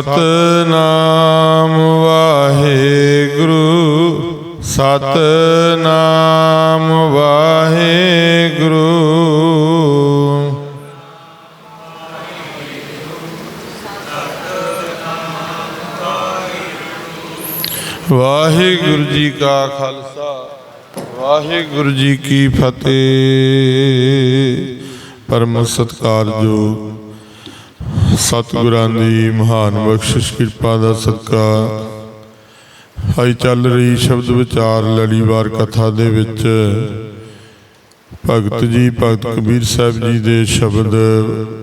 ਸਤਨਾਮ ਵਾਹਿਗੁਰੂ ਸਤਨਾਮ ਵਾਹਿਗੁਰੂ ਵਾਹਿਗੁਰੂ ਜੀ ਕਾ ਖਾਲਸਾ ਵਾਹਿਗੁਰੂ ਜੀ ਕੀ ਫਤਿਹ। ਪਰਮ ਸਤਿਕਾਰਯੋਗ ਸਤਿਗੁਰਾਂ ਦੀ ਮਹਾਨ ਬਖਸ਼ਿਸ਼, ਕਿਰਪਾ ਦਾ ਸਦਕਾ। ਅੱਜ ਚੱਲ ਰਹੀ ਸ਼ਬਦ ਵਿਚਾਰ ਲੜੀਵਾਰ ਕਥਾ ਦੇ ਵਿੱਚ। ਭਗਤ ਜੀ, ਭਗਤ ਕਬੀਰ ਸਾਹਿਬ ਜੀ ਦੇ ਸ਼ਬਦ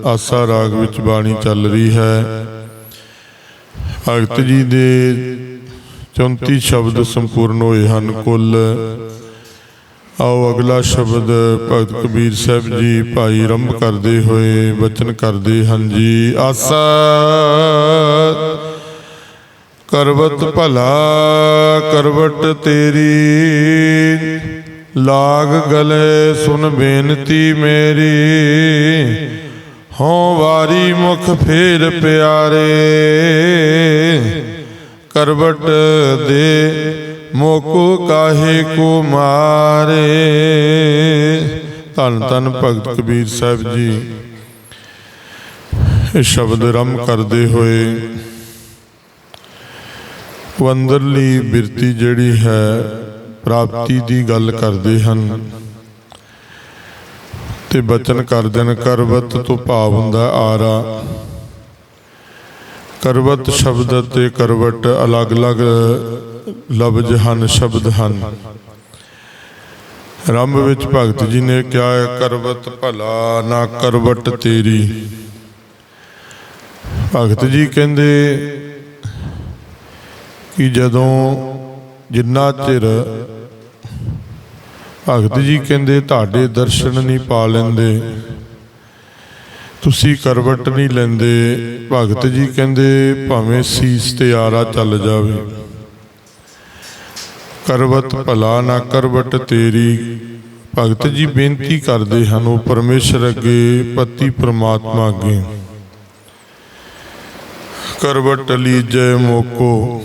ਆਸਾ ਰਾਗ ਵਿੱਚ ਬਾਣੀ ਚੱਲ ਰਹੀ ਹੈ। ਭਗਤ ਜੀ ਦੇ 34 ਸ਼ਬਦ ਸੰਪੂਰਨ ਹੋਏ ਹਨ ਕੁੱਲ। ਆਓ ਅਗਲਾ ਸ਼ਬਦ ਭਗਤ ਕਬੀਰ ਸਾਹਿਬ ਜੀ ਭਾਈ ਆਰੰਭ ਕਰਦੇ ਹੋਏ ਬਚਨ ਕਰਦੇ ਹਨ ਜੀ। ਆਸਾ ਕਰਵਤ ਭਲਾ, ਕਰਵਟ ਤੇਰੀ। ਲਾਗ ਗਲੇ ਸੁਨ ਬੇਨਤੀ ਮੇਰੀ। ਹਉ ਵਾਰੀ ਮੁਖ ਫੇਰ ਪਿਆਰੇ। ਕਰਵਟ ਦੇ ਮੋਕੋ ਕਾਹੇ ਕੋ ਮਾਰੇ। ਧੰਨ ਧੰਨ ਭਗਤ ਕਬੀਰ ਸਾਹਿਬ ਜੀ। ਇਹ ਸ਼ਬਦ ਰਮ ਕਰਦੇ ਹੋਏ ਉਹ ਬਿਰਤੀ ਜਿਹੜੀ ਹੈ, ਪ੍ਰਾਪਤੀ ਦੀ ਗੱਲ ਕਰਦੇ ਹਨ। ਤੇ ਬਚਨ ਕਰਦੇ ਨੇ ਕਰਵਤ ਤੋਂ ਭਾਵ ਹੁੰਦਾ ਆਰਾ। ਕਰਵਤ ਸ਼ਬਦ ਤੇ ਕਰਵਟ ਅਲੱਗ-ਅਲੱਗ ਲਫ਼ਜ਼ ਹਨ, ਸ਼ਬਦ ਹਨ। ਰੰਭ ਵਿੱਚ ਭਗਤ ਜੀ ਨੇ ਕਿਹਾ ਕਰਵਤ ਭਲਾ, ਨਾ ਕਰਵਟ ਤੇਰੀ। ਭਗਤ ਜੀ ਕਹਿੰਦੇ ਕਿ ਜਦੋਂ ਜਿੰਨਾ ਚਿਰ ਭਗਤ ਜੀ ਕਹਿੰਦੇ ਤੁਹਾਡੇ ਦਰਸ਼ਨ ਨਹੀਂ ਪਾ ਲੈਂਦੇ, ਤੁਸੀਂ ਕਰਵਟ ਨਹੀਂ ਲੈਂਦੇ, ਭਗਤ ਜੀ ਕਹਿੰਦੇ ਭਾਵੇਂ ਸੀਸ ਤੇ ਆਰਾ ਚੱਲ ਜਾਵੇ। ਕਰਵਤ ਭਲਾ ਨਾ ਕਰਵਟ ਤੇਰੀ। ਭਗਤ ਜੀ ਬੇਨਤੀ ਕਰਦੇ ਹਨ, ਉਹ ਪਰਮੇਸ਼ਰ ਅੱਗੇ ਪਤੀ ਪ੍ਰਮਾਤਮਾ ਅੱਗੇ। ਕਰਵਟ ਲੀਜੈ ਮੋਕੋ,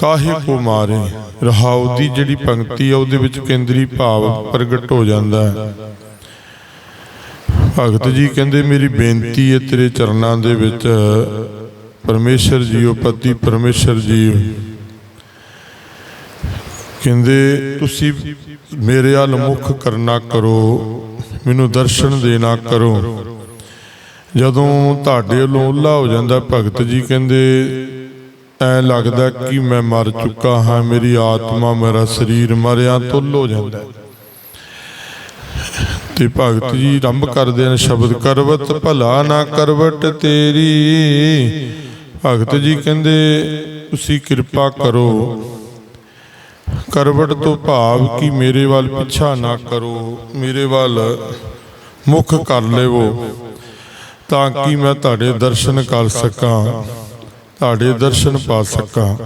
ਕਾਹੇ ਕੋ ਮਾਰੇ। ਰਹਾਉ ਦੀ ਜਿਹੜੀ ਪੰਕਤੀ ਆ, ਉਹਦੇ ਵਿੱਚ ਕੇਂਦਰੀ ਭਾਵ ਪ੍ਰਗਟ ਹੋ ਜਾਂਦਾ ਹੈ। ਭਗਤ ਜੀ ਕਹਿੰਦੇ, ਮੇਰੀ ਬੇਨਤੀ ਹੈ ਤੇਰੇ ਚਰਨਾਂ ਦੇ ਵਿੱਚ, ਪਰਮੇਸ਼ਰ ਜੀਓ, ਪਤੀ ਪਰਮੇਸ਼ਰ ਜੀ ਕਹਿੰਦੇ, ਤੁਸੀਂ ਮੇਰੇ ਵੱਲ ਮੁਖ ਕਰਨਾ ਕਰੋ, ਮੈਨੂੰ ਦਰਸ਼ਨ ਦੇਣਾ ਕਰੋ। ਜਦੋਂ ਤੁਹਾਡੇ ਵੱਲੋਂ ਉੱਲਾ ਹੋ ਜਾਂਦਾ, ਭਗਤ ਜੀ ਕਹਿੰਦੇ, ਐ ਲੱਗਦਾ ਕਿ ਮੈਂ ਮਰ ਚੁੱਕਾ ਹਾਂ, ਮੇਰੀ ਆਤਮਾ ਮੇਰਾ ਸਰੀਰ ਮਰਿਆ ਤੁੱਲ ਹੋ ਜਾਂਦਾ ਤੇ ਭਗਤ ਜੀ ਆਰੰਭ ਕਰਦੇ ਨੇ, ਸ਼ਬਦ ਕਰਵਤ ਭਲਾ ਨਾ ਕਰਵਟ ਤੇਰੀ। ਭਗਤ ਜੀ ਕਹਿੰਦੇ, ਤੁਸੀਂ ਕਿਰਪਾ ਕਰੋ ਕਰਵਟ ਤੋਂ ਭਾਵ ਕਿ ਮੇਰੇ ਵੱਲ ਪਿੱਛਾ ਨਾ ਕਰੋ, ਮੇਰੇ ਵੱਲ ਮੁਖ ਕਰ ਲਵੋ, ਤਾਂ ਕਿ ਮੈਂ ਤੁਹਾਡੇ ਦਰਸ਼ਨ ਕਰ ਸਕਾਂ, ਤੁਹਾਡੇ ਦਰਸ਼ਨ ਪਾ ਸਕਾਂ।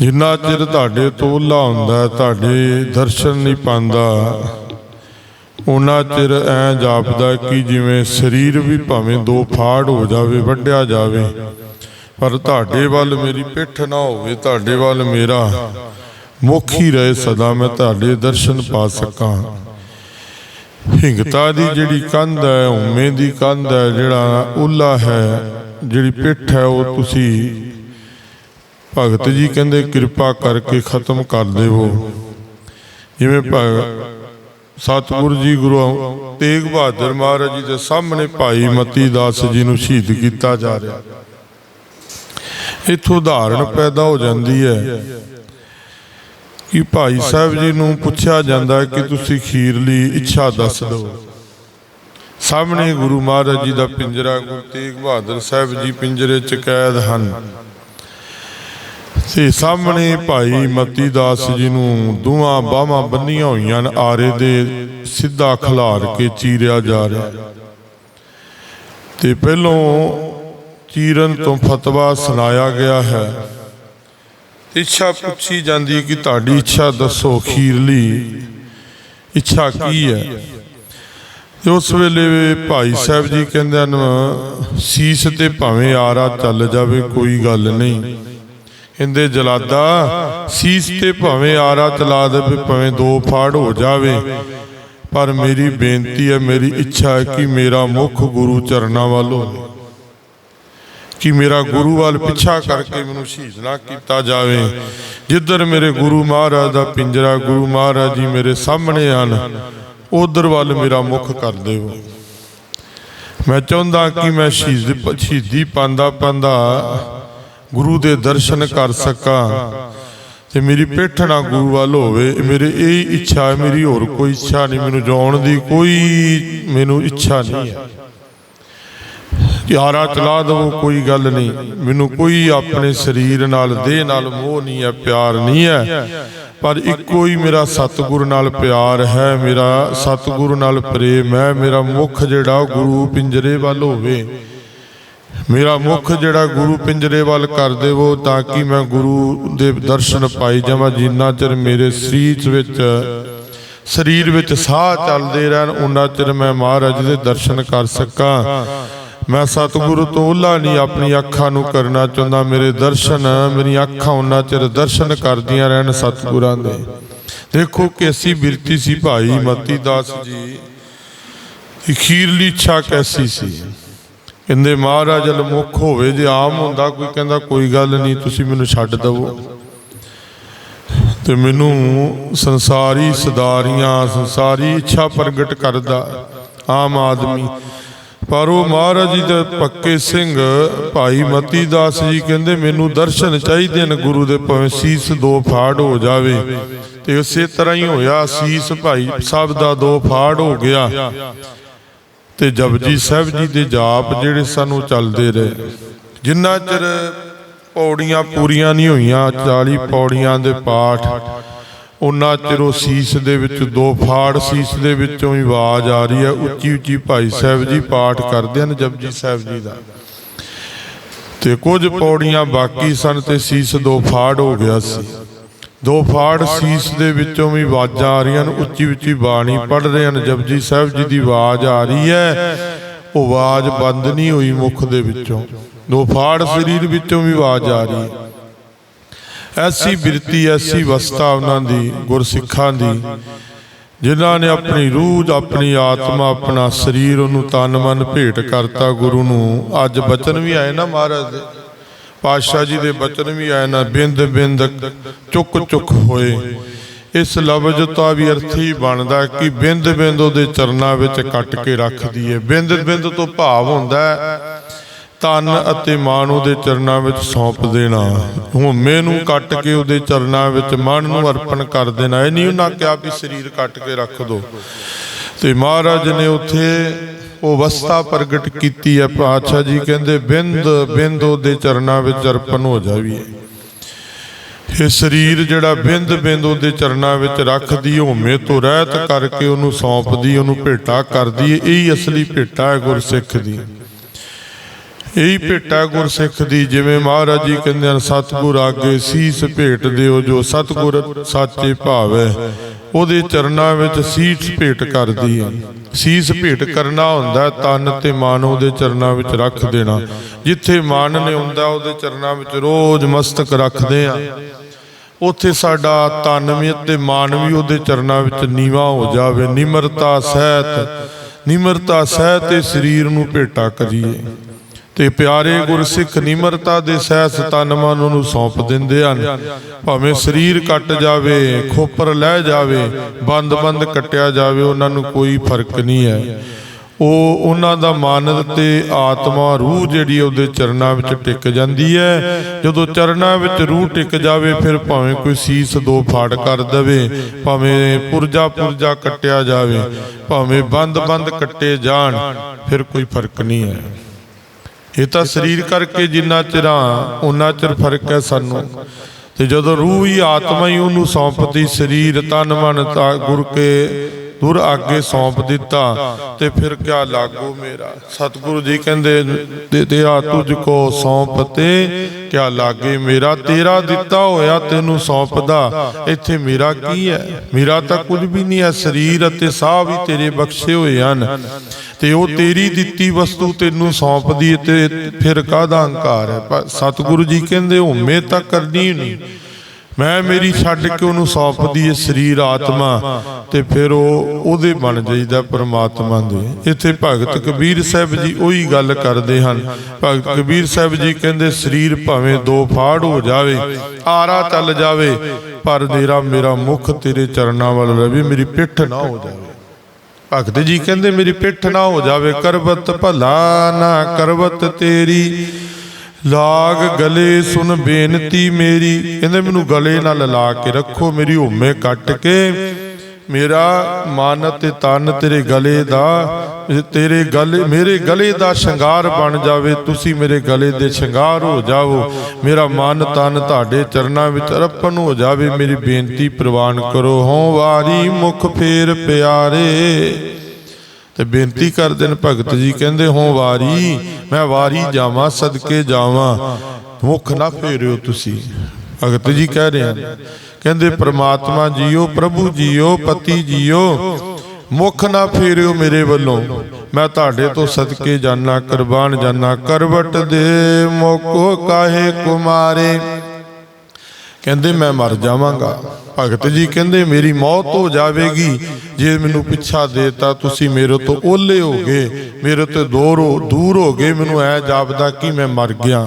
ਜਿੰਨਾ ਚਿਰ ਤੁਹਾਡੇ ਤੋਲਾ ਹੁੰਦਾ, ਤੁਹਾਡੇ ਦਰਸ਼ਨ ਨਹੀਂ ਪਾਉਂਦਾ ਉਹਨਾਂ ਚਿਰ ਐ ਜਾਪਦਾ ਕਿ ਜਿਵੇਂ ਸਰੀਰ ਵੀ ਭਾਵੇਂ ਦੋ ਫਾੜ ਹੋ ਜਾਵੇ, ਵੱਢਿਆ ਜਾਵੇ। ਪਰ ਤੁਹਾਡੇ ਵੱਲ ਮੇਰੀ ਪਿੱਠ ਨਾ ਹੋਵੇ, ਤੁਹਾਡੇ ਵੱਲ ਮੇਰਾ ਮੁਖ ਹੀ ਰਹੇ ਸਦਾ ਮੈਂ ਤੁਹਾਡੇ ਦਰਸ਼ਨ ਪਾ ਸਕਾਂ। ਹਿੰਗਤਾ ਦੀ ਜਿਹੜੀ ਕੰਧ ਹੈ, ਉਮੇ ਦੀ ਕੰਧ ਹੈ, ਜਿਹੜਾ ਉੱਲਾ ਹੈ, ਜਿਹੜੀ ਪਿੱਠ ਹੈ, ਉਹ ਤੁਸੀਂ ਭਗਤ ਜੀ ਕਹਿੰਦੇ ਕਿਰਪਾ ਕਰਕੇ ਖਤਮ ਕਰ ਦੇਵੋ। ਜਿਵੇਂ ਭਗ ਸਤਿਗੁਰੂ ਜੀ ਗੁਰੂ ਤੇਗ ਬਹਾਦਰ ਮਹਾਰਾਜ ਜੀ ਦੇ ਸਾਹਮਣੇ ਭਾਈ ਮਤੀ ਦਾਸ ਜੀ ਨੂੰ ਸ਼ਹੀਦ ਕੀਤਾ ਜਾ ਰਿਹਾ। ਇਥੋਂ ਉਦਾਹਰਣ ਪੈਦਾ ਹੋ ਜਾਂਦੀ ਹੈ। ਕਿ ਭਾਈ ਸਾਹਿਬ ਜੀ ਨੂੰ ਪੁੱਛਿਆ ਜਾਂਦਾ ਕਿ ਤੁਸੀਂ ਖੀਰਲੀ ਇੱਛਾ ਦੱਸ ਦਿਓ। ਸਾਹਮਣੇ ਗੁਰੂ ਮਹਾਰਾਜ ਜੀ ਦਾ ਪਿੰਜਰਾ, ਗੁਰੂ ਤੇਗ ਬਹਾਦਰ ਸਾਹਿਬ ਜੀ ਪਿੰਜਰੇ ਚ ਕੈਦ ਹਨ। ਤੇ ਸਾਹਮਣੇ ਭਾਈ ਮਤੀ ਦਾਸ ਜੀ ਨੂੰ ਦੋਵਾਂ ਬਾਹਾਂ ਬੰਨੀਆਂ ਹੋਈਆਂ ਹਨ, ਆਰੇ ਦੇ ਸਿੱਧਾ ਖਿਲਾਰ ਕੇ ਚੀਰਿਆ ਜਾ ਰਿਹਾ। ਤੇ ਪਹਿਲੋਂ ਚੀਰਨ ਤੋਂ ਫਤਵਾ ਸੁਣਾਇਆ ਗਿਆ ਹੈ। ਇੱਛਾ ਪੁੱਛੀ ਜਾਂਦੀ ਹੈ ਕਿ ਤੁਹਾਡੀ ਇੱਛਾ ਦੱਸੋ, ਅਖੀਰਲੀ ਇੱਛਾ ਕੀ ਹੈ? ਤੇ ਉਸ ਵੇਲੇ ਭਾਈ ਸਾਹਿਬ ਜੀ ਕਹਿੰਦੇ ਹਨ, ਸੀਸ ਤੇ ਭਾਵੇਂ ਆਰਾ ਚੱਲ ਜਾਵੇ, ਕੋਈ ਗੱਲ ਨਹੀਂ। ਕਹਿੰਦੇ, ਜਲਾਦਾ, ਸੀਸ ਤੇ ਭਾਵੇਂ ਆਰਾ ਚਲਾ ਦੇਵੇ, ਭਾਵੇਂ ਦੋ ਫਾੜ ਹੋ ਜਾਵੇ। ਪਰ ਮੇਰੀ ਬੇਨਤੀ ਹੈ, ਮੇਰੀ ਇੱਛਾ ਹੈ ਕਿ ਮੇਰਾ ਮੁੱਖ ਗੁਰੂ ਚਰਨਾਂ ਵੱਲ ਹੋਵੇ ਕਿ ਮੇਰਾ ਗੁਰੂ ਵੱਲ ਪਿੱਛਾ ਕਰਕੇ ਮੈਨੂੰ ਸ਼ਹੀਦ ਨਾ ਕੀਤਾ ਜਾਵੇ। ਜਿੱਧਰ ਮੇਰੇ ਗੁਰੂ ਮਹਾਰਾਜ ਦਾ ਪਿੰਜਰਾ ਗੁਰੂ ਮਹਾਰਾਜ ਜੀ ਮੇਰੇ ਸਾਹਮਣੇ ਹਨ, ਉਧਰ ਵੱਲ ਮੇਰਾ ਮੁੱਖ ਕਰ ਦੇਵੋ। ਮੈਂ ਚਾਹੁੰਦਾ ਕਿ ਮੈਂ ਸ਼ਹੀਦ ਸ਼ਹੀਦੀ ਪਾਂਦਾ ਪਾਂਦਾ ਗੁਰੂ ਦੇ ਦਰਸ਼ਨ ਕਰ ਸਕਾਂ ਤੇ ਮੇਰੀ ਪਿੱਠ ਨਾ ਗੁਰੂ ਵੱਲ ਹੋਵੇ। ਮੇਰੇ ਮੇਰੀ ਇਹ ਇੱਛਾ, ਮੇਰੀ ਹੋਰ ਕੋਈ ਇੱਛਾ ਨਹੀਂ, ਮੈਨੂੰ ਜਾਣ ਦੀ ਕੋਈ ਮੈਨੂੰ ਇੱਛਾ ਨਹੀਂ ਹੈ। ਯਾਰਾ ਚਲਾ ਦਵੋ ਕੋਈ ਗੱਲ ਨਹੀਂ। ਮੈਨੂੰ ਕੋਈ ਆਪਣੇ ਸਰੀਰ ਨਾਲ, ਦੇਹ ਨਾਲ ਮੋਹ ਨਹੀਂ ਹੈ, ਪਿਆਰ ਨਹੀਂ ਹੈ। ਪਰ ਇੱਕੋ ਹੀ ਮੇਰਾ ਸਤਿਗੁਰ ਨਾਲ ਪਿਆਰ ਹੈ, ਮੇਰਾ ਸਤਿਗੁਰ ਨਾਲ ਪ੍ਰੇਮ ਹੈ, ਮੇਰਾ ਮੁਖ ਜਿਹੜਾ ਗੁਰੂ ਪਿੰਜਰੇ ਵੱਲ ਹੋਵੇ। ਮੇਰਾ ਮੁਖ ਜਿਹੜਾ ਗੁਰੂ ਪਿੰਜਰੇ ਵੱਲ ਕਰ ਦੇਵੋ ਤਾਂ ਕਿ ਮੈਂ ਗੁਰੂ ਦੇ ਦਰਸ਼ਨ ਪਾਈ ਜਾਵਾਂ, ਜਿੰਨਾ ਚਿਰ ਮੇਰੇ ਸਰੀਰ ਵਿੱਚ ਸਰੀਰ ਵਿੱਚ ਸਾਹ ਚੱਲਦੇ ਰਹਿਣ ਉਹਨਾਂ ਚਿਰ ਮੈਂ ਮਹਾਰਾਜ ਦੇ ਦਰਸ਼ਨ ਕਰ ਸਕਾਂ। ਮੈਂ ਸਤਿਗੁਰੂ ਤੋਂ ਉਹਲਾ ਨਹੀਂ ਆਪਣੀ ਅੱਖਾਂ ਨੂੰ ਕਰਨਾ ਚਾਹੁੰਦਾ। ਮੇਰੇ ਦਰਸ਼ਨ, ਮੇਰੀਆਂ ਅੱਖਾਂ ਉਹਨਾਂ ਚਿਰ ਦਰਸ਼ਨ ਕਰਦੀਆਂ ਰਹਿਣ ਸਤਿਗੁਰਾਂ ਦੇ। ਦੇਖੋ ਕੈਸੀ ਬਿਰਤੀ ਸੀ ਭਾਈ ਮਤੀ ਦਾਸ ਜੀ। ਅਖੀਰਲੀ ਇੱਛਾ ਕੈਸੀ ਸੀ। ਕਹਿੰਦੇ, ਮਹਾਰਾਜ ਮੁਖ ਹੋਵੇ, ਜੇ ਆਮ ਹੁੰਦਾ, ਕੋਈ ਕਹਿੰਦਾ, ਕੋਈ ਗੱਲ ਨਹੀਂ, ਤੁਸੀਂ ਮੈਨੂੰ ਛੱਡ ਦਵੋ। ਤੇ ਮੈਨੂੰ ਸੰਸਾਰੀ ਸਦਾਰੀਆਂ, ਸੰਸਾਰੀ ਇੱਛਾ ਪ੍ਰਗਟ ਕਰਦਾ। ਆਮ ਆਦਮੀ ਪਰ ਉਹ ਮਹਾਰਾਜ ਜੀ ਦੇ ਪੱਕੇ ਸਿੰਘ ਭਾਈ ਮਤੀ ਦਾਸ ਜੀ ਕਹਿੰਦੇ ਮੈਨੂੰ ਦਰਸ਼ਨ ਚਾਹੀਦੇ ਨੇ ਗੁਰੂ ਦੇ ਭਾਵੇਂ ਸੀਸ ਦੋ ਫਾੜ ਹੋ ਜਾਵੇ। ਤੇ ਉਸੇ ਤਰ੍ਹਾਂ ਹੀ ਹੋਇਆ ਸੀਸ ਭਾਈ ਸਾਹਿਬ ਦਾ ਦੋ ਫਾੜ ਹੋ ਗਿਆ। ਤੇ ਜਪਜੀ ਸਾਹਿਬ ਜੀ ਦੇ ਜਾਪ ਜਿਹੜੇ ਸਾਨੂੰ ਚੱਲਦੇ ਰਹੇ। ਜਿੰਨਾ ਚਿਰ ਪੌੜੀਆਂ ਪੂਰੀਆਂ ਨਹੀਂ ਹੋਈਆਂ 40 ਪੌੜੀਆਂ ਦੇ ਪਾਠ ਉਹਨਾਂ ਚਿਰ ਸੀਸ ਦੇ ਵਿੱਚ ਦੋ ਫਾੜ ਸੀਸ ਦੇ ਵਿੱਚੋਂ ਹੀ ਆਵਾਜ਼ ਆ ਰਹੀ ਹੈ। ਉੱਚੀ ਉੱਚੀ ਭਾਈ ਸਾਹਿਬ ਜੀ ਪਾਠ ਕਰਦੇ ਹਨ ਜਪਜੀ ਸਾਹਿਬ ਜੀ ਦਾ। ਤੇ ਕੁਝ ਪੌੜੀਆਂ ਬਾਕੀ ਸਨ ਤੇ ਸੀਸ ਦੋ ਫਾੜ ਹੋ ਗਿਆ ਸੀ। ਦੋ ਫਾੜ ਸੀਸ ਦੇ ਵਿੱਚੋਂ ਵੀ ਆਵਾਜ਼ਾਂ ਆ ਰਹੀਆਂ ਹਨ। ਉੱਚੀ ਉੱਚੀ ਬਾਣੀ ਪੜ ਰਹੇ ਹਨ। ਜਪਜੀ ਸਾਹਿਬ ਜੀ ਦੀ ਆਵਾਜ਼ ਆ ਰਹੀ ਹੈ। ਉਹ ਆਵਾਜ਼ ਬੰਦ ਨਹੀਂ ਹੋਈ ਮੁਖ ਦੇ ਵਿੱਚੋਂ। ਦੋ ਫਾੜ ਸਰੀਰ ਵਿੱਚੋਂ ਵੀ ਆਵਾਜ਼ ਆ ਰਹੀ ਹੈ। ਐਸੀ ਬਿਰਤੀ, ਐਸੀ ਵਸਤਾ ਉਹਨਾਂ ਦੀ, ਗੁਰਸਿੱਖਾਂ ਦੀ, ਜਿਨ੍ਹਾਂ ਨੇ ਆਪਣੀ ਰੂਹ, ਆਪਣੀ ਆਤਮਾ, ਆਪਣਾ ਸਰੀਰ ਉਹਨੂੰ ਤਨ ਮਨ ਭੇਟ ਕਰਤਾ ਗੁਰੂ ਨੂੰ। ਅੱਜ ਬਚਨ ਵੀ ਆਏ ਨਾ ਮਹਾਰਾਜ ਦੇ। ਪਾਤਸ਼ਾਹ ਜੀ ਦੇ ਬਚਨ ਵੀ ਆਏ ਨਾ, ਬਿੰਦ ਬਿੰਦ, ਚੁੱਕ ਚੁੱਕ ਹੋਏ। ਇਸ ਲਫ਼ਜ਼ ਤੋਂ ਵੀ ਅਰਥ ਹੀ ਬਣਦਾ ਕਿ ਬਿੰਦ ਬਿੰਦ ਉਹਦੇ ਚਰਨਾਂ ਵਿੱਚ ਕੱਟ ਕੇ ਰੱਖਦੀ ਹੈ ਬਿੰਦ ਬਿੰਦ ਤੋਂ ਭਾਵ ਹੁੰਦਾ ਹੈ ਤਨ ਅਤੇ ਮਨ ਉਹਦੇ ਚਰਨਾਂ ਵਿੱਚ ਸੌਂਪ ਦੇਣਾ। ਹਉਮੈ ਨੂੰ ਕੱਟ ਕੇ ਉਹਦੇ ਚਰਨਾਂ ਵਿੱਚ ਮਨ ਨੂੰ ਅਰਪਣ ਕਰ ਦੇਣਾ। ਇਹ ਨਹੀਂ ਉਹਨਾਂ ਕਿਹਾ ਵੀ ਸਰੀਰ ਕੱਟ ਕੇ ਰੱਖ ਦੋ। ਤੇ ਮਹਾਰਾਜ ਨੇ ਉੱਥੇ ਉਹ ਅਵਸਥਾ ਪ੍ਰਗਟ ਕੀਤੀ ਹੈ। ਪਾਤਸ਼ਾਹ ਜੀ ਕਹਿੰਦੇ, ਬਿੰਦ ਬਿੰਦ ਉਹਦੇ ਚਰਨਾਂ ਵਿੱਚ ਅਰਪਣ ਹੋ ਜਾਵੀਏ। ਇਹ ਸਰੀਰ ਜਿਹੜਾ ਬਿੰਦ ਬਿੰਦ ਉਹਦੇ ਚਰਨਾਂ ਵਿੱਚ ਰੱਖਦੀ, ਹੋਮੇ ਤੋਂ ਰਹਿਤ ਕਰਕੇ ਉਹਨੂੰ ਸੌਂਪਦੀ, ਉਹਨੂੰ ਭੇਟਾ ਕਰਦੀ। ਇਹ ਹੀ ਅਸਲੀ ਭੇਟਾ ਹੈ ਗੁਰਸਿੱਖ ਦੀ। ਇਹੀ ਭੇਟਾ ਗੁਰਸਿੱਖ ਦੀ, ਜਿਵੇਂ ਮਹਾਰਾਜ ਜੀ ਕਹਿੰਦੇ ਹਨ, ਸਤਿਗੁਰ ਆਗੇ ਸੀਸ ਭੇਟ ਦਿਓ, ਜੋ ਸਤਿਗੁਰ ਸਾਚੇ ਭਾਵੈ, ਉਹਦੇ ਚਰਨਾਂ ਵਿੱਚ ਸੀਸ ਭੇਟ ਕਰਦੀ ਹੈ। ਸੀਸ ਭੇਟ ਕਰਨਾ ਹੁੰਦਾ, ਤਨ ਤੇ ਮਨ ਉਹਦੇ ਚਰਨਾਂ ਵਿੱਚ ਰੱਖ ਦੇਣਾ। ਜਿੱਥੇ ਮਨ ਨੇ ਹੁੰਦਾ, ਉਹਦੇ ਚਰਨਾਂ ਵਿੱਚ ਰੋਜ਼ ਮਸਤਕ ਰੱਖਦੇ ਆ ਉੱਥੇ ਸਾਡਾ ਤਨ ਵੀ ਤੇ ਮਨ ਵੀ ਉਹਦੇ ਚਰਨਾਂ ਵਿੱਚ ਨੀਵਾ ਹੋ ਜਾਵੇ। ਨਿਮਰਤਾ ਸਹਿਤ ਨਿਮਰਤਾ ਸਹਿਤ ਤੇ ਸਰੀਰ ਨੂੰ ਭੇਟਾ ਕਰੀਏ। ਤੇ ਪਿਆਰੇ ਗੁਰਸਿੱਖ ਨਿਮਰਤਾ ਦੇ ਸਹਿਸ ਤਨ ਮਨ ਨੂੰ ਸੌਂਪ ਦਿੰਦੇ ਹਨ। ਭਾਵੇਂ ਸਰੀਰ ਕੱਟ ਜਾਵੇ, ਖੋਪਰ ਲੈ ਜਾਵੇ, ਬੰਦ-ਬੰਦ ਕੱਟਿਆ ਜਾਵੇ, ਉਹਨਾਂ ਨੂੰ ਕੋਈ ਫ਼ਰਕ ਨਹੀਂ ਹੈ। ਉਹ ਉਹਨਾਂ ਦਾ ਮਨ ਤੇ ਆਤਮਾ ਰੂਹ ਜਿਹੜੀ ਉਹਦੇ ਚਰਨਾਂ ਵਿੱਚ ਟਿਕ ਜਾਂਦੀ ਹੈ। ਜਦੋਂ ਚਰਨਾਂ ਵਿੱਚ ਰੂਹ ਟਿਕ ਜਾਵੇ, ਫਿਰ ਭਾਵੇਂ ਕੋਈ ਸੀਸ ਦੋ ਫਾੜ ਕਰ ਦੇਵੇ, ਭਾਵੇਂ ਪੁਰਜਾ ਪੁਰਜਾ ਕੱਟਿਆ ਜਾਵੇ, ਭਾਵੇਂ ਬੰਦ-ਬੰਦ ਕੱਟੇ ਜਾਣ, ਫਿਰ ਕੋਈ ਫ਼ਰਕ ਨਹੀਂ ਹੈ। ਇਹ ਤਾਂ ਸਰੀਰ ਕਰਕੇ ਜਿੰਨਾ ਚਿਰਾਂ ਉਹਨਾਂ ਚਿਰ ਫ਼ਰਕ ਹੈ ਸਾਨੂੰ। ਤੇ ਜਦੋਂ ਰੂਹ ਹੀ ਆਤਮਾ ਹੀ ਉਹਨੂੰ ਸੌਂਪਦੀ ਸਰੀਰ ਤਨ ਮਨ ਤਾਂ ਗੁਰ ਕੇ ਦੁਰ ਅੱਗੇ ਸੌਂਪ ਦਿੱਤਾ ਤੇ ਫਿਰ ਕਿਆ ਲਾਗੋ ਮੇਰਾ? ਸਤਿਗੁਰੂ ਜੀ ਕਹਿੰਦੇ ਤੇ ਦਿਆ ਤੁਝ ਕੋ ਸੌਂਪ ਕਿਆ ਲਾਗੇ ਮੇਰਾ? ਤੇਰਾ ਦਿੱਤਾ ਹੋਇਆ ਤੈਨੂੰ ਸੌਂਪਦਾ। ਇੱਥੇ ਮੇਰਾ ਕੀ ਹੈ? ਮੇਰਾ ਤਾਂ ਕੁਝ ਵੀ ਨਹੀਂ ਹੈ। ਸਰੀਰ ਅਤੇ ਸਾਹ ਵੀ ਤੇਰੇ ਬਖਸ਼ੇ ਹੋਏ ਹਨ। ਤੇ ਉਹ ਤੇਰੀ ਦਿੱਤੀ ਵਸਤੂ ਤੈਨੂੰ ਸੌਂਪਦੀ ਤੇ ਫਿਰ ਕਾਹਦਾ ਹੰਕਾਰ ਹੈ? ਪਰ ਸਤਿਗੁਰੂ ਜੀ ਕਹਿੰਦੇ ਹੋਮੇ ਤਾਂ ਕਰਨੀ ਨਹੀਂ ਮੈਂ ਮੇਰੀ ਛੱਡ ਕੇ ਉਹਨੂੰ ਸੌਂਪਦੀ ਏ ਸਰੀਰ ਆਤਮਾ ਤੇ ਫਿਰ ਉਹ ਉਹਦੇ ਬਣ ਜਾਈਦਾ ਪ੍ਰਮਾਤਮਾ ਦੇ। ਇੱਥੇ ਭਗਤ ਕਬੀਰ ਸਾਹਿਬ ਜੀ ਉਹੀ ਗੱਲ ਕਰਦੇ ਹਨ। ਭਗਤ ਕਬੀਰ ਸਾਹਿਬ ਜੀ ਕਹਿੰਦੇ, ਸਰੀਰ ਭਾਵੇਂ ਦੋ ਫਾੜ ਹੋ ਜਾਵੇ, ਆਰਾ ਚੱਲ ਜਾਵੇ, ਪਰ ਮੇਰਾ ਮੇਰਾ ਮੁਖ ਤੇਰੇ ਚਰਨਾਂ ਵੱਲ ਰਵੇ, ਮੇਰੀ ਪਿੱਠ ਨਾ ਹੋ ਜਾਵੇ। ਭਗਤ ਜੀ ਕਹਿੰਦੇ, ਮੇਰੀ ਪਿੱਠ ਨਾ ਹੋ ਜਾਵੇ ਕਰਬਤ, ਭਲਾ ਨਾ ਕਰਬਤ ਤੇਰੀ ਲਾਗ ਗਲੇ ਸੁਨ ਬੇਨਤੀ ਮੇਰੀ। ਕਹਿੰਦੇ ਮੈਨੂੰ ਗਲੇ ਨਾਲ ਲਾ ਕੇ ਰੱਖੋ, ਮੇਰੀ ਹੋਮੇ ਕੱਟ ਕੇ। ਮੇਰਾ ਮਨ ਤੇ ਤਨ ਤੇਰੇ ਗਲੇ ਦਾ, ਤੇਰੇ ਗਲੇ, ਮੇਰੇ ਗਲੇ ਦਾ ਸ਼ਿੰਗਾਰ ਬਣ ਜਾਵੇ, ਤੁਸੀਂ ਮੇਰੇ ਗਲੇ ਦੇ ਸ਼ਿੰਗਾਰ ਹੋ ਜਾਵੋ ਮੇਰਾ ਮਨ ਤਨ ਤੁਹਾਡੇ ਚਰਨਾਂ ਵਿੱਚ ਅਰਪਣ ਹੋ ਜਾਵੇ, ਮੇਰੀ ਬੇਨਤੀ ਪ੍ਰਵਾਨ ਕਰੋ। ਹੋਂ ਵਾਰੀ ਮੁਖ ਫੇਰ ਪਿਆਰੇ। ਤੇ ਬੇਨਤੀ ਕਰਦੇ ਨੇ ਭਗਤ ਜੀ ਕਹਿੰਦੇ ਹੋ ਵਾਰੀ ਮੈਂ ਵਾਰੀ ਜਾਵਾਂ ਸਦਕੇ ਜਾਵਾਂ। ਮੁਖ ਨਾ ਫੇਰਿਓ ਤੁਸੀਂ। ਭਗਤ ਜੀ ਕਹਿ ਰਹੇ ਹਨ। ਕਹਿੰਦੇ ਪ੍ਰਮਾਤਮਾ ਜੀਓ ਪ੍ਰਭੂ ਜੀਓ ਪਤੀ ਜੀਓ। ਮੁਖ ਨਾ ਫੇਰਿਓ ਮੇਰੇ ਵੱਲੋਂ। ਮੈਂ ਤੁਹਾਡੇ ਤੋਂ ਸਦਕੇ ਜਾਣਾ ਕੁਰਬਾਨ ਜਾਣਾ ਕਰਵਟ ਦੇ ਮੋਕੋ ਕਾਹੇ ਕੁਮਾਰੇ? ਕਹਿੰਦੇ, ਮੈਂ ਮਰ ਜਾਵਾਂਗਾ। ਭਗਤ ਜੀ ਕਹਿੰਦੇ, ਮੇਰੀ ਮੌਤ ਹੋ ਜਾਵੇਗੀ। ਜੇ ਮੈਨੂੰ ਪਿੱਛਾ ਦੇਤਾ, ਤੁਸੀਂ ਮੇਰੇ ਤੋਂ ਓਲੇ ਹੋਗੇ ਮੇਰੇ ਤੋਂ ਦੂਰ ਹੋ ਦੂਰ ਹੋ ਗਏ। ਮੈਨੂੰ ਐ ਜਾਪਦਾ ਕਿ ਮੈਂ ਮਰ ਗਿਆ।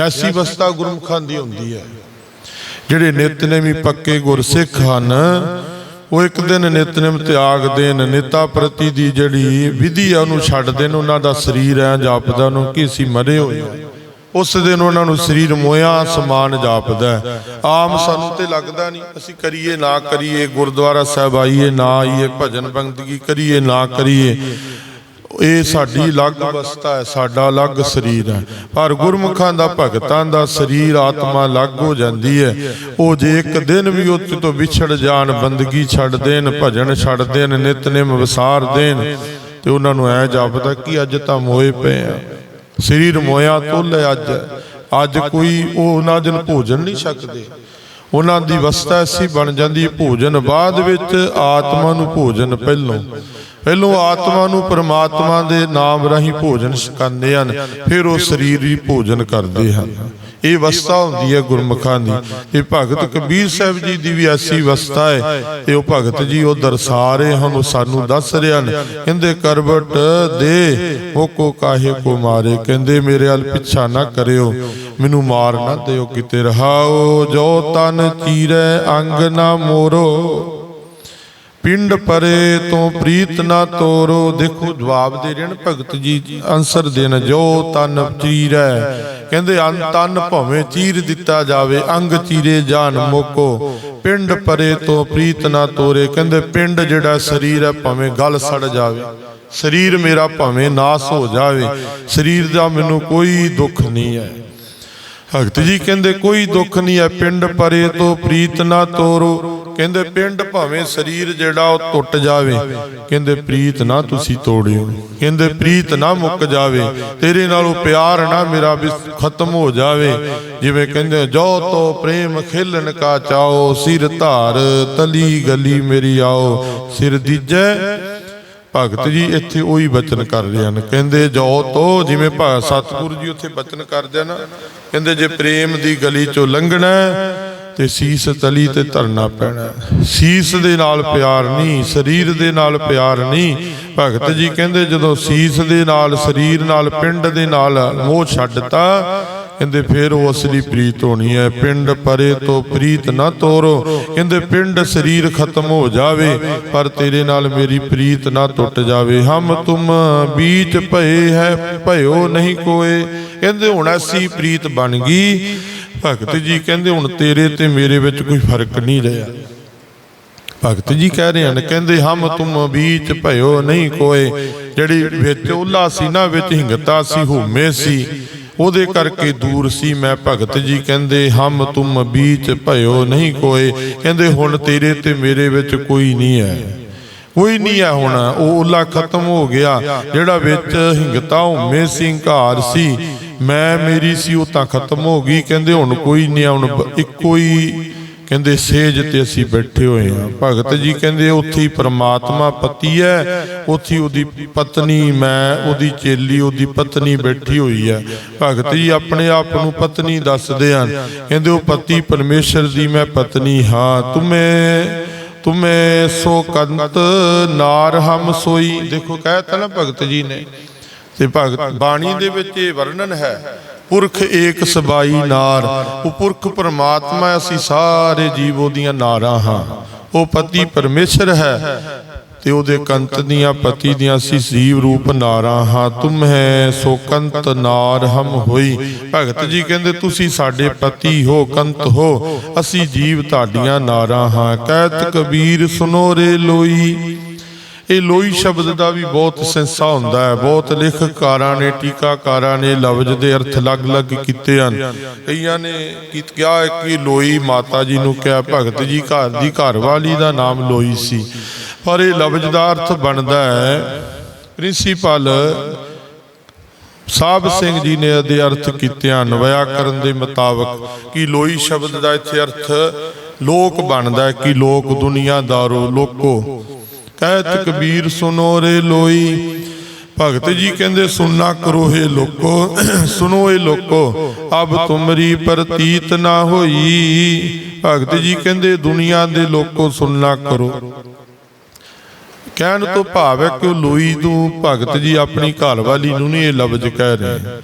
ਐਸੀ ਅਵਸਥਾ ਗੁਰਮੁਖਾਂ ਦੀ ਹੁੰਦੀ ਹੈ। ਜਿਹੜੇ ਨਿਤਨੇਮੀ ਪੱਕੇ ਗੁਰਸਿੱਖ ਹਨ, ਉਹ ਇੱਕ ਦਿਨ ਨਿਤਨੇਮ ਤਿਆਗ ਦੇਣ, ਨਿਤਾ ਪ੍ਰਤੀ ਦੀ ਜਿਹੜੀ ਵਿਧੀ ਆ, ਉਹਨੂੰ ਛੱਡ ਦੇਣ। ਉਹਨਾਂ ਦਾ ਸਰੀਰ ਐ ਜਾਪਦਾ ਉਹਨੂੰ ਕਿ ਅਸੀਂ ਮਰੇ ਹੋਏ ਹਾਂ। ਉਸ ਦਿਨ ਉਹਨਾਂ ਨੂੰ ਸਰੀਰ ਮੋਇਆ ਸਮਾਨ ਜਾਪਦਾ ਆਮ ਸਾਨੂੰ ਤੇ ਲੱਗਦਾ ਨਹੀਂ, ਅਸੀਂ ਕਰੀਏ, ਨਾ ਕਰੀਏ, ਗੁਰਦੁਆਰਾ ਸਾਹਿਬ ਆਈਏ, ਨਾ ਆਈਏ, ਭਜਨ ਬੰਦਗੀ ਕਰੀਏ, ਨਾ ਕਰੀਏ। ਇਹ ਸਾਡੀ ਅਲੱਗ ਅਵਸਥਾ ਹੈ, ਸਾਡਾ ਅਲੱਗ ਸਰੀਰ ਹੈ। ਪਰ ਗੁਰਮੁਖਾਂ ਦਾ, ਭਗਤਾਂ ਦਾ ਸਰੀਰ ਆਤਮਾ ਅਲੱਗ ਹੋ ਜਾਂਦੀ ਹੈ। ਉਹ ਜੇ ਇੱਕ ਦਿਨ ਵੀ ਉੱਚ ਤੋਂ ਵਿਛੜ ਜਾਣ, ਬੰਦਗੀ ਛੱਡ ਦੇਣ, ਭਜਨ ਛੱਡ ਦੇਣ, ਨਿਤਨੇਮ ਵਿਸਾਰ ਦੇਣ, ਤੇ ਉਹਨਾਂ ਨੂੰ ਐ ਜਾਪਦਾ ਕਿ ਅੱਜ ਤਾਂ ਮੋਏ ਪਏ ਆ। ਸਰੀਰ ਮੋਇਆ ਤੁੱਲ ਹੈ ਅੱਜ। ਅੱਜ ਕੋਈ ਉਹ ਉਹਨਾਂ ਦਿਨ ਭੋਜਨ ਨਹੀਂ ਛਕਦੇ। ਉਹਨਾਂ ਦੀ ਅਵਸਥਾ ਐਸੀ ਬਣ ਜਾਂਦੀ ਭੋਜਨ ਬਾਅਦ ਵਿੱਚ ਆਤਮਾ ਨੂੰ ਭੋਜਨ ਪਹਿਲੋਂ। ਪਹਿਲੋਂ ਆਤਮਾ ਨੂੰ ਪਰਮਾਤਮਾ ਦੇ ਨਾਮ ਰਾਹੀਂ ਭੋਜਨ ਛਕਾਉਂਦੇ ਹਨ, ਫਿਰ ਉਹ ਸਰੀਰ ਹੀ ਭੋਜਨ ਕਰਦੇ ਹਨ। ਇਹ ਅਵਸਥਾ ਹੁੰਦੀ ਹੈ ਗੁਰਮੁਖਾਂ ਦੀ। ਇਹ ਭਗਤ ਕਬੀਰ ਸਾਹਿਬ ਜੀ ਦੀ ਵੀ ਐਸੀ ਅਵਸਥਾ ਹੈ, ਤੇ ਉਹ ਭਗਤ ਜੀ ਉਹ ਦਰਸਾ ਰਹੇ ਹਨ, ਉਹ ਸਾਨੂੰ ਦੱਸ ਰਹੇ ਹਨ। ਕਹਿੰਦੇ, ਕਰਵਟ ਦੇ, ਮੋਕੋ ਕਾਹੇ ਕੋ ਮਾਰੇ। ਕਹਿੰਦੇ, ਮੇਰੇ ਵੱਲ ਪਿੱਛਾ ਨਾ ਕਰਿਓ, ਮੈਨੂੰ ਮਾਰ ਨਾ ਦਿਓ ਕਿਤੇ ਰਹਾਓ। ਜੋ ਤਨ ਚੀਰੈ, ਅੰਗ ਨਾ ਮੋਰੋ। ਪਿੰਡ ਪਰੇ ਤੋਂ ਪ੍ਰੀਤ ਨਾ ਤੋਰੋ, ਦੇਖੋ ਜਵਾਬ ਦੇ ਰਹੇ ਨੇ ਭਗਤ ਜੀ ਆਨਸਰ ਦੇਣ ਜੋ ਤਨ ਚੀਰੈ ਕਹਿੰਦੇ ਤਨ ਭਵੇਂ ਚੀਰ ਦਿੱਤਾ ਜਾਵੇ, ਅੰਗ ਚੀਰੇ ਜਾਨ ਮੋਕੋ। ਪਿੰਡ ਪਰੇ ਤੋਂ ਪ੍ਰੀਤ ਨਾ ਤੋਰੇ, ਕਹਿੰਦੇ, ਪਿੰਡ ਜਿਹੜਾ ਸਰੀਰ ਹੈ, ਭਵੇਂ ਗਲ ਸੜ ਜਾਵੇ, ਸਰੀਰ ਮੇਰਾ ਭਵੇਂ ਨਾਸ ਹੋ ਜਾਵੇ, ਸਰੀਰ ਦਾ ਮੈਨੂੰ ਕੋਈ ਦੁੱਖ ਨਹੀਂ ਹੈ। ਭਗਤ ਜੀ ਕਹਿੰਦੇ, ਕੋਈ ਦੁੱਖ ਨਹੀਂ ਹੈ ਪਿੰਡ ਪਰੇ ਤੋਂ, ਪ੍ਰੀਤ ਨਾ ਤੋਰੋ। ਕਹਿੰਦੇ, ਪਿੰਡ ਭਾਵੇਂ ਸਰੀਰ ਜਿਹੜਾ ਉਹ ਟੁੱਟ ਜਾਵੇ। ਕਹਿੰਦੇ, ਪ੍ਰੀਤ ਨਾ ਤੁਸੀਂ ਤੋੜਿਓ। ਕਹਿੰਦੇ, ਪ੍ਰੀਤ ਨਾ ਮੁੱਕ ਜਾਵੇ। ਤੇਰੇ ਨਾਲੋਂ ਪਿਆਰ ਨਾ ਮੇਰਾ ਵੀ ਖਤਮ ਹੋ ਜਾਵੇ। ਜਿਵੇਂ ਕਹਿੰਦੇ, ਜੋ ਤੋ ਪ੍ਰੇਮ ਖੇਲਣ ਕਾ ਚਾਓ ਸਿਰ ਧਾਰ ਤਲੀ ਗਲੀ ਮੇਰੀ ਆਓ। ਸਿਰ ਦੀਜੈ ਭਗਤ ਜੀ ਇੱਥੇ ਉਹੀ ਬਚਨ ਕਰ ਰਹੇ ਹਨ। ਕਹਿੰਦੇ ਜੋ ਤੋ ਜਿਵੇਂ ਭਾ ਸਤਿਗੁਰੂ ਜੀ ਉੱਥੇ ਬਚਨ ਕਰਦੇ ਆ ਨਾ ਕਹਿੰਦੇ ਜੇ ਪ੍ਰੇਮ ਦੀ ਗਲੀ ਚੋਂ ਲੰਘਣਾ ਤੇ ਸੀਸ ਤਲੀ ਤੇ ਧਰਨਾ ਪੈਣਾ ਸੀਸ ਦੇ ਨਾਲ ਪਿਆਰ ਨਹੀਂ, ਸਰੀਰ ਦੇ ਨਾਲ ਪਿਆਰ ਨਹੀਂ। ਭਗਤ ਜੀ ਕਹਿੰਦੇ ਜਦੋਂ ਸੀਸ ਦੇ ਨਾਲ, ਸਰੀਰ ਨਾਲ, ਪਿੰਡ ਦੇ ਨਾਲ ਮੋਹ ਛੱਡਤਾ ਕਹਿੰਦੇ ਫੇਰ ਉਹ ਅਸਲੀ ਪ੍ਰੀਤ ਹੋਣੀ ਹੈ। ਪਿੰਡ ਪਰੇ ਤੋਂ ਪ੍ਰੀਤ ਨਾ ਤੋਰੋ। ਕਹਿੰਦੇ ਪਿੰਡ ਸਰੀਰ ਖਤਮ ਹੋ ਜਾਵੇ, ਪਰ ਤੇਰੇ ਨਾਲ ਮੇਰੀ ਪ੍ਰੀਤ ਨਾ ਟੁੱਟ ਜਾਵੇ। ਹਮ ਤੁਮ ਬੀਚ ਭਏ ਹੈ, ਭਇਓ ਨਹੀਂ ਕੋਏ। ਕਹਿੰਦੇ ਹੁਣ ਅਸੀਂ ਪ੍ਰੀਤ ਬਣ ਗਈ। ਭਗਤ ਜੀ ਕਹਿੰਦੇ ਹੁਣ ਤੇਰੇ ਤੇ ਮੇਰੇ ਵਿੱਚ ਕੋਈ ਫ਼ਰਕ ਨਹੀਂ ਰਿਹਾ। ਭਗਤ ਜੀ ਕਹਿ ਰਹੇ ਹਨ, ਕਹਿੰਦੇ ਹਮ ਤੁਮ ਬੀਚ ਭਇਓ ਨਹੀਂ ਕੋਏ। ਜਿਹੜੀ ਵਿੱਚ ਉਲਾ ਸੀ ਨਾ, ਵਿੱਚ ਹਿੰਗਤਾ ਸੀ, ਹਉਮੈ ਸੀ। ਉਹਦੇ ਕਰਕੇ ਦੂਰ ਸੀ। ਮੈਂ ਭਗਤ ਜੀ ਕਹਿੰਦੇ ਹਮ ਤੁਮ ਬੀਚ ਭਇਓ ਨਹੀਂ ਕੋਏ। ਕਹਿੰਦੇ ਹੁਣ ਤੇਰੇ ਤੇ ਮੇਰੇ ਵਿੱਚ ਕੋਈ ਨਹੀਂ ਹੈ। ਕੋਈ ਨਹੀਂ ਹੈ ਹੁਣ। ਉਹ ਉਲਾ ਖਤਮ ਹੋ ਗਿਆ। ਜਿਹੜਾ ਵਿੱਚ ਹਿੰਗਤਾ ਹਉਮੈ ਸਿੰਘਾਰ ਸੀ ਮੈਂ ਮੇਰੀ ਸੀ ਉਹ ਤਾਂ ਖਤਮ ਹੋ ਗਈ। ਕਹਿੰਦੇ ਹੁਣ ਕੋਈ ਨਹੀਂ ਹੈ, ਹੁਣ ਇੱਕੋ ਹੀ ਕਹਿੰਦੇ, ਸੇਜ ਤੇ ਅਸੀਂ ਬੈਠੇ ਹੋਏ ਹਾਂ। ਭਗਤ ਜੀ ਕਹਿੰਦੇ, ਉੱਥੇ ਹੀ ਪ੍ਰਮਾਤਮਾ ਪਤੀ ਹੈ। ਉੱਥੇ ਉਹਦੀ ਪਤਨੀ, ਮੈਂ, ਉਹਦੀ ਚੇਲੀ, ਉਹਦੀ ਪਤਨੀ ਬੈਠੀ ਹੋਈ ਹੈ। ਭਗਤ ਜੀ ਆਪਣੇ ਆਪ ਨੂੰ ਪਤਨੀ ਦੱਸਦੇ ਹਨ। ਕਹਿੰਦੇ, ਉਹ ਪਤੀ ਪਰਮੇਸ਼ਰ ਦੀ ਮੈਂ ਪਤਨੀ ਹਾਂ। ਤੁਮੇ ਤੁਮੇ ਸੋ ਕੰਤ ਨਾਰ ਹਮ ਸੋਈ। ਦੇਖੋ ਕਹਿਤਾ ਨਾ ਭਗਤ ਜੀ ਨੇ। ਤੇ ਭਗਤ ਬਾਣੀ ਦੇ ਵਿੱਚ ਇਹ ਵਰਣਨ ਹੈ ਪੁਰਖ ਏਕ ਸਬਾਈ ਨਾਰ, ਉਹ ਪੁਰਖ ਪਰਮਾਤਮਾ ਅਸੀਂ ਸਾਰੇ ਜੀਵ ਉਹਦੀਆਂ ਨਾਰਾਂ ਹਾਂ। ਉਹ ਪਤੀ ਪਰਮੇਸ਼ਰ ਹੈ ਤੇ ਉਹਦੇ ਕੰਤ ਦੀਆਂ ਪਤੀ ਦੀਆਂ ਅਸੀਂ ਜੀਵ ਰੂਪ ਨਾਰਾਂ ਹਾਂ। ਤੁਮ ਹੈ ਸੋ ਕੰਤ ਨਾਰ ਹਮ ਹੋਈ। ਭਗਤ ਜੀ ਕਹਿੰਦੇ, ਤੁਸੀਂ ਸਾਡੇ ਪਤੀ ਹੋ, ਕੰਤ ਹੋ। ਅਸੀਂ ਜੀਵ ਤੁਹਾਡੀਆਂ ਨਾਰਾਂ ਹਾਂ। ਕਹਿਤ ਕਬੀਰ ਸੁਨੋ ਰੇ ਲੋਈ। ਇਹ ਲੋਈ ਸ਼ਬਦ ਦਾ ਵੀ ਬਹੁਤ ਸੈਂਸਾ ਹੁੰਦਾ ਹੈ। ਬਹੁਤ ਲੇਖਕਾਰਾਂ ਨੇ, ਟੀਕਾਕਾਰਾਂ ਨੇ ਲਫ਼ਜ਼ ਦੇ ਅਰਥ ਅਲੱਗ-ਅਲੱਗ ਕੀਤੇ ਹਨ। ਕਈਆਂ ਨੇ ਕਿਹਾ ਹੈ ਕਿ ਲੋਈ ਮਾਤਾ ਜੀ ਨੂੰ ਕਿਹਾ, ਭਗਤ ਜੀ ਘਰ ਦੀ ਘਰਵਾਲੀ ਦਾ ਨਾਮ ਲੋਈ ਸੀ। ਪਰ ਇਹ ਲਫ਼ਜ਼ ਦਾ ਅਰਥ ਬਣਦਾ ਹੈ, ਪ੍ਰਿੰਸੀਪਲ ਸਾਹਿਬ ਸਿੰਘ ਜੀ ਨੇ ਇਹਦੇ ਅਰਥ ਕੀਤੇ ਹਨ। ਵਿਆਕਰਨ ਦੇ ਮੁਤਾਬਕ ਕਿ ਲੋਈ ਸ਼ਬਦ ਦਾ ਇੱਥੇ ਅਰਥ ਲੋਕ ਬਣਦਾ ਹੈ ਕਿ ਲੋਕ ਦੁਨੀਆਦਾਰੋ, ਲੋਕੋ। ਕਹਿਤ ਕਬੀਰ ਸੁਨੋ ਰੇ ਲੋਈ। ਭਗਤ ਜੀ ਕਹਿੰਦੇ, ਸੁਨਣਾ ਕਰੋ ਏ ਲੋਕੋ, ਸੁਨੋ ਏ ਲੋਕੋ, ਅਬ ਤੁਮਰੀ ਪ੍ਰਤੀਤ ਨਾ ਹੋਈ। ਭਗਤ ਜੀ ਕਹਿੰਦੇ, ਦੁਨੀਆ ਦੇ ਲੋਕੋ ਸੁਨਣਾ ਕਰੋ। ਕਹਿਣ ਤੋਂ ਭਾਵ ਹੈ ਕਿ ਉਹ ਲੋਈ ਨੂੰ ਭਗਤ ਜੀ ਆਪਣੀ ਘਰਵਾਲੀ ਨੂੰ ਨਹੀਂ ਇਹ ਲਫ਼ਜ਼ ਕਹਿ ਰਹੇ।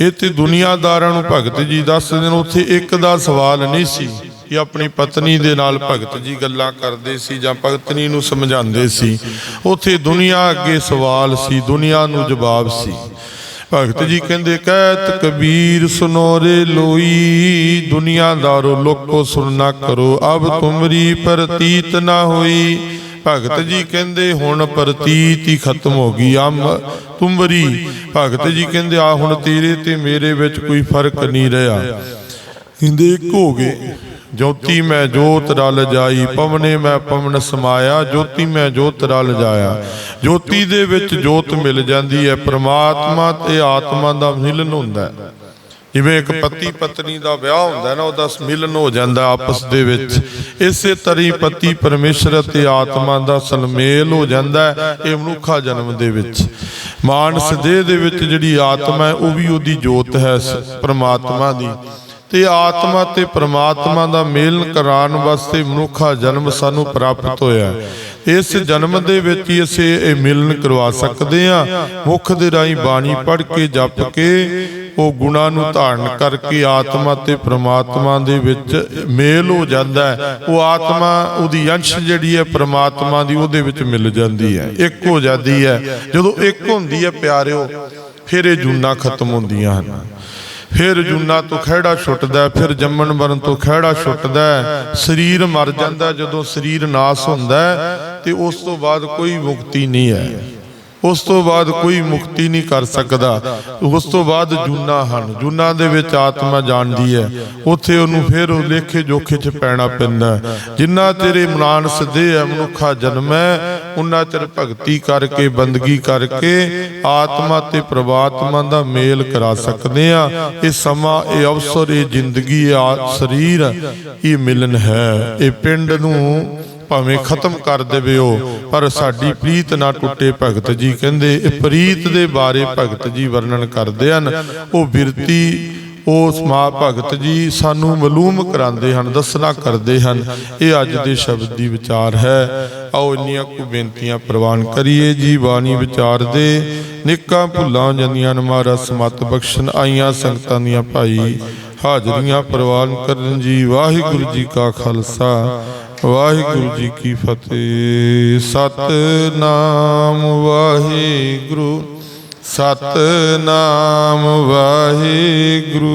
ਇਹ ਤੇ ਦੁਨੀਆਦਾਰਾਂ ਨੂੰ ਭਗਤ ਜੀ ਦੱਸਦੇ ਨੇ, ਉੱਥੇ ਇੱਕ ਦਾ ਸਵਾਲ ਨਹੀਂ ਸੀ। ਕਿ ਆਪਣੀ ਪਤਨੀ ਦੇ ਨਾਲ ਭਗਤ ਜੀ ਗੱਲਾਂ ਕਰਦੇ ਸੀ ਜਾਂ ਭਗਤਨੀ ਨੂੰ ਸਮਝਾਉਂਦੇ ਸੀ। ਉੱਥੇ ਦੁਨੀਆ ਅੱਗੇ ਸਵਾਲ ਸੀ, ਦੁਨੀਆ ਨੂੰ ਜਵਾਬ ਸੀ। ਭਗਤ ਜੀ ਕਹਿੰਦੇ ਕਹਿਤ ਕਬੀਰ ਸੁਨੋ ਰੇ ਲੋਈ ਦੁਨੀਆਦਾਰੋ ਲੋਕੋ ਸੁਣਨਾ ਕਰੋ। ਅਬ ਤੁਮਰੀ ਪ੍ਰਤੀਤ ਨਾ ਹੋਈ। ਭਗਤ ਜੀ ਕਹਿੰਦੇ, ਹੁਣ ਪ੍ਰਤੀਤ ਹੀ ਖਤਮ ਹੋ ਗਈ। ਅਮ ਤੁਮਰੀ। ਭਗਤ ਜੀ ਕਹਿੰਦੇ, ਆ ਹੁਣ ਤੇਰੇ ਤੇ ਮੇਰੇ ਵਿੱਚ ਕੋਈ ਫ਼ਰਕ ਨਹੀਂ ਰਿਹਾ। ਕਹਿੰਦੇ, ਇੱਕ ਹੋ ਗਏ। ਜੋਤੀ ਮੈਂ ਜੋਤ ਰਲ ਜਾਈ, ਪਵਨੇ ਮੈਂ ਪਵਨ ਸਮਾਇਆ, ਜੋਤੀ ਮੈਂ ਜੋਤ ਰਲ ਜਾਇਆ। ਜੋਤੀ ਦੇ ਵਿੱਚ ਜੋਤ ਮਿਲ ਜਾਂਦੀ ਹੈ ਪ੍ਰਮਾਤਮਾ ਤੇ ਆਤਮਾ ਦਾ ਮਿਲਨ ਹੁੰਦਾ ਹੈ ਜਿਵੇਂ ਇੱਕ ਪਤੀ ਪਤਨੀ ਦਾ ਵਿਆਹ ਹੁੰਦਾ ਨਾ, ਉਹਦਾ ਮਿਲਨ ਹੋ ਜਾਂਦਾ ਆਪਸ ਦੇ ਵਿੱਚ। ਇਸੇ ਤਰੀ ਪਤੀ ਪਰਮੇਸ਼ਰ ਤੇ ਆਤਮਾ ਦਾ ਸਲਮੇਲ ਹੋ ਜਾਂਦਾ ਇਹ ਮਨੁੱਖਾ ਜਨਮ ਦੇ ਵਿੱਚ। ਮਾਨਸ ਦੇਹ ਦੇ ਵਿੱਚ ਜਿਹੜੀ ਆਤਮਾ ਹੈ ਉਹ ਵੀ ਉਹਦੀ ਜੋਤ ਹੈ ਪਰਮਾਤਮਾ ਦੀ। ਤੇ ਆਤਮਾ ਤੇ ਪ੍ਰਮਾਤਮਾ ਦਾ ਮੇਲ ਕਰਾਉਣ ਵਾਸਤੇ ਮਨੁੱਖਾ ਜਨਮ ਸਾਨੂੰ ਪ੍ਰਾਪਤ ਹੋਇਆ। ਇਸ ਜਨਮ ਦੇ ਵਿੱਚ ਹੀ ਅਸੀਂ ਇਹ ਮਿਲਨ ਕਰਵਾ ਸਕਦੇ ਹਾਂ। ਮੁਖ ਦੇ ਰਾਹੀਂ ਬਾਣੀ ਪੜ੍ਹ ਕੇ, ਜਪ ਕੇ, ਉਹ ਗੁਣਾਂ ਨੂੰ ਧਾਰਨ ਕਰਕੇ ਆਤਮਾ ਤੇ ਪ੍ਰਮਾਤਮਾ ਦੇ ਵਿੱਚ ਮੇਲ ਹੋ ਜਾਂਦਾ ਹੈ। ਉਹ ਆਤਮਾ, ਉਹਦੀ ਅੰਸ਼ ਜਿਹੜੀ ਹੈ, ਪ੍ਰਮਾਤਮਾ ਦੀ ਉਹਦੇ ਵਿੱਚ ਮਿਲ ਜਾਂਦੀ ਹੈ। ਇੱਕ ਹੋ ਜਾਂਦੀ ਹੈ। ਜਦੋਂ ਇੱਕ ਹੁੰਦੀ ਹੈ ਪਿਆਰਿਓ, ਫਿਰ ਇਹ ਜੂਨਾ ਖਤਮ ਹੁੰਦੀਆਂ ਹਨ। ਫਿਰ ਜੂਨਾ ਤੋਂ ਖਿਹੜਾ ਛੁੱਟਦਾ, ਫਿਰ ਜੰਮਣ ਮਰਨ ਤੋਂ ਖਿਹੜਾ ਛੁੱਟਦਾ, ਸਰੀਰ ਮਰ ਜਾਂਦਾ ਜਦੋਂ ਸਰੀਰ ਨਾਸ ਹੁੰਦਾ ਤੇ ਉਸ ਤੋਂ ਬਾਅਦ ਕੋਈ ਮੁਕਤੀ ਨਹੀਂ ਹੈ। ਉਸ ਤੋਂ ਬਾਅਦ ਕੋਈ ਮੁਕਤੀ ਨਹੀਂ ਕਰ ਸਕਦਾ। ਉਸ ਤੋਂ ਬਾਅਦ ਜੂਨਾ ਹਨ। ਜੂਨਾ ਦੇ ਵਿੱਚ ਆਤਮਾ ਜਾਣਦੀ ਹੈ। ਉੱਥੇ ਉਹਨੂੰ ਫਿਰ ਉਹ ਲੇਖੇ ਜੋਖੇ 'ਚ ਪੈਣਾ ਪੈਂਦਾ ਜਿੰਨਾ ਤੇਰੇ ਮਨਾਨ ਸਿੱਧੇ ਹੈ, ਮਨੁੱਖਾ ਜਨਮ ਹੈ ਉਹਨਾਂ ਚਿਰ ਭਗਤੀ ਕਰਕੇ, ਬੰਦਗੀ ਕਰਕੇ ਆਤਮਾ ਤੇ ਪ੍ਰਮਾਤਮਾ ਦਾ ਮੇਲ ਕਰਾ ਸਕਦੇ ਆ। ਇਹ ਸਮਾਂ, ਇਹ ਅਵਸਰ, ਇਹ ਜ਼ਿੰਦਗੀ ਆ ਸਰੀਰ, ਇਹ ਮਿਲਨ ਹੈ। ਇਹ ਪਿੰਡ ਨੂੰ ਭਾਵੇਂ ਖਤਮ ਕਰ ਦੇਵਿਓ, ਪਰ ਸਾਡੀ ਪ੍ਰੀਤ ਨਾ ਟੁੱਟੇ ਭਗਤ ਜੀ ਕਹਿੰਦੇ, ਇਹ ਪ੍ਰੀਤ ਦੇ ਬਾਰੇ ਭਗਤ ਜੀ ਵਰਣਨ ਕਰਦੇ ਹਨ। ਉਹ ਬਿਰਤੀ ਉਸ ਮਾ ਭਗਤ ਜੀ ਸਾਨੂੰ ਮਾਲੂਮ ਕਰਾਉਂਦੇ ਹਨ, ਦੱਸਣਾ ਕਰਦੇ ਹਨ, ਇਹ ਅੱਜ ਦੇ ਸ਼ਬਦ ਦੀ ਵਿਚਾਰ ਹੈ। ਆਓ ਇੰਨੀਆਂ ਕੁ ਬੇਨਤੀਆਂ ਪ੍ਰਵਾਨ ਕਰੀਏ ਜੀ, ਬਾਣੀ ਵਿਚਾਰ ਦੇ। ਨਿੱਕਾ ਭੁੱਲਾਂ ਜਾਂਦੀਆਂ ਨੂੰ ਸਮਤ ਬਖਸ਼ਣ ਆਈਆਂ ਸੰਗਤਾਂ ਦੀਆਂ ਭਾਈ। ਹਾਜ਼ਰੀਆਂ ਪ੍ਰਵਾਨ ਕਰਨ ਜੀ, ਵਾਹਿਗੁਰੂ ਜੀ ਕਾ ਖਾਲਸਾ, ਵਾਹਿਗੁਰੂ ਜੀ ਕੀ ਫਤਿਹ। ਸਤਨਾਮ ਵਾਹਿਗੁਰੂ ਸਤਨਾਮ ਵਾਹਿਗੁਰੂ।